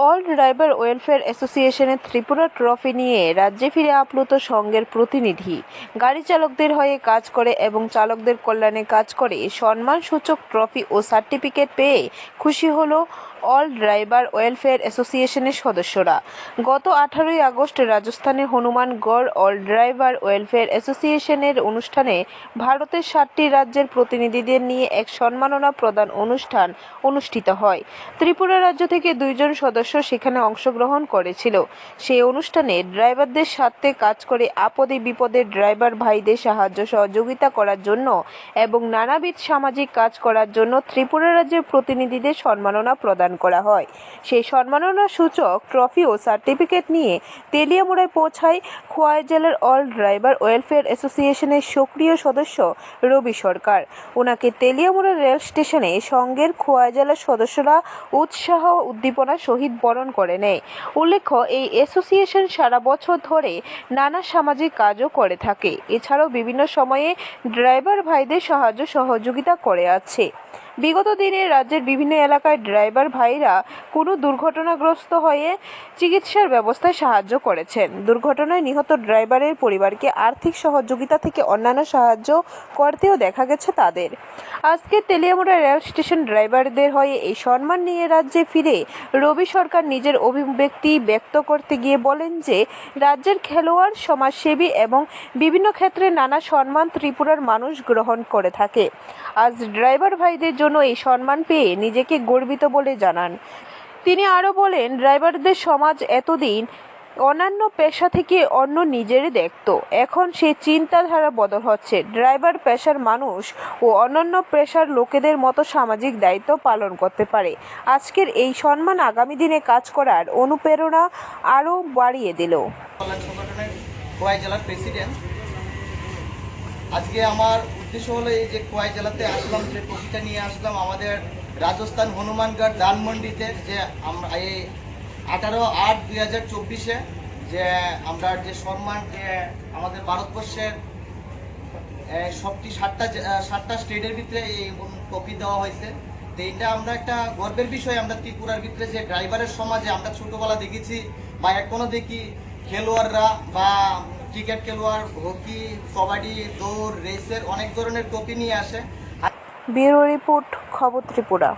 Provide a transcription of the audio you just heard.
All driver welfare অ্যাসোসিয়েশনের Tripura trophy নিয়ে রাজ্যে ফিরে আপ্লুত সংঘের প্রতিনিধি। গাড়ি চালকদের হয়ে কাজ করে এবং চালকদের কল্যাণে কাজ করে সম্মানসূচক ট্রফি ও সার্টিফিকেট পেয়ে খুশি হলো অল ড্রাইভার ওয়েলফেয়ার অ্যাসোসিয়েশনের সদস্যরা। গত আঠারোই আগস্ট রাজস্থানের হনুমানগড় অল ড্রাইভার ওয়েলফেয়ার অ্যাসোসিয়েশনের অনুষ্ঠানে ভারতের সাতটি রাজ্যের প্রতিনিধিদের নিয়ে এক সম্মাননা প্রদান অনুষ্ঠান অনুষ্ঠিত হয়। ত্রিপুরা রাজ্য থেকে দুইজন সদস্য সেখানে অংশগ্রহণ করেছিল। সেই অনুষ্ঠানে ড্রাইভারদের স্বার্থে কাজ করে আপদে বিপদে ড্রাইভার ভাইদের সাহায্য সহযোগিতা করার জন্য এবং নানাবিধ সামাজিক কাজ করার জন্য ত্রিপুরা রাজ্যের প্রতিনিধিদের সম্মাননা প্রদান করা হয়। সেই সম্মাননা সূচক ট্রফি ও সার্টিফিকেট নিয়ে তেলিয়ামুড়ায় পৌঁছায় খোয়াই জেলার অল ড্রাইভার ওয়েলফেয়ার অ্যাসোসিয়েশনের সক্রিয় সদস্য রবি সরকার। ওনাকে তেলিয়ামুড়া রেল স্টেশনে সঙ্গের খোয়াই জেলার সদস্যরা উৎসাহ উদ্দীপনা সহিত বরণ করে নেয়। উল্লেখ্য, এই অ্যাসোসিয়েশন সারা বছর ধরে নানা সামাজিক কাজও করে থাকে। এছাড়াও বিভিন্ন সময়ে ড্রাইভার ভাইদের সাহায্য সহযোগিতা করে আছে। বিগত দিনে রাজ্যের বিভিন্ন এলাকায় ড্রাইভার ভাইরা কোনো দুর্ঘটনাগ্রস্ত হয়ে চিকিৎসার ব্যবস্থায় সাহায্য করেছেন। দুর্ঘটনায় নিহত ড্রাইভারের পরিবারকে আর্থিক সহযোগিতা থেকে অন্যান্য সাহায্য করতেও দেখা গেছে তাদের। আজকে তেলিয়ামুড়া রেল স্টেশন ড্রাইভারদের হয়ে এই সম্মান নিয়ে রাজ্যে ফিরে রবি সরকার নিজের অভিব্যক্তি ব্যক্ত করতে গিয়ে বলেন যে, রাজ্যের খেলোয়াড়, সমাজসেবী এবং বিভিন্ন ক্ষেত্রে নানা সম্মান ত্রিপুরার মানুষ গ্রহণ করে থাকে। আজ ড্রাইভার ভাইদের জন্য এই সম্মান পেয়ে নিজেকে গর্বিত বলে জানান। তিনি আরও বলেন, ড্রাইভারদের সমাজ এতদিন অন্যান্য পেশা থেকে অন্য নিজেরে দেখত। এখন সে চিন্তাধারা বদল হচ্ছে। ড্রাইভার, পেশার মানুষ ও অন্যান্য পেশার লোকেদের মতো সামাজিক দায়িত্ব পালন করতে পারে। আজকের এই সম্মান আগামী দিনে কাজ করার অনুপ্রেরণা আরও বাড়িয়ে দিল। জেলার প্রেসিডেন্ট, আজকে আমার উদ্দেশ্য হলো এই যে খোয়াই জেলাতে আসলাম, যে ট্রফিটা নিয়ে আসলাম, আমাদের রাজস্থান হনুমানগড় ধানমন্ডিতে, যে আমরা এই আঠারো আট দুই হাজার চব্বিশে যে আমরা যে সম্মান, যে আমাদের ভারতবর্ষের সবটি সাতটা সাতটা স্টেটের ভিতরে এই ট্রফি দেওয়া হয়েছে। তো এটা আমরা একটা গর্বের বিষয়, আমরা ত্রিপুরার ভিতরে যে ড্রাইভারের সমাজে আমরা ছোটবেলা দেখেছি, বা এখনও দেখি খেলোয়াড়রা বা ক্রিকেট খেলোয়াড়, হকি, কবাডি, দৌড়, রেসের অনেক ধরনের ট্রফি নিয়ে আসে। ব্যুরো রিপোর্ট, খবর ত্রিপুরা।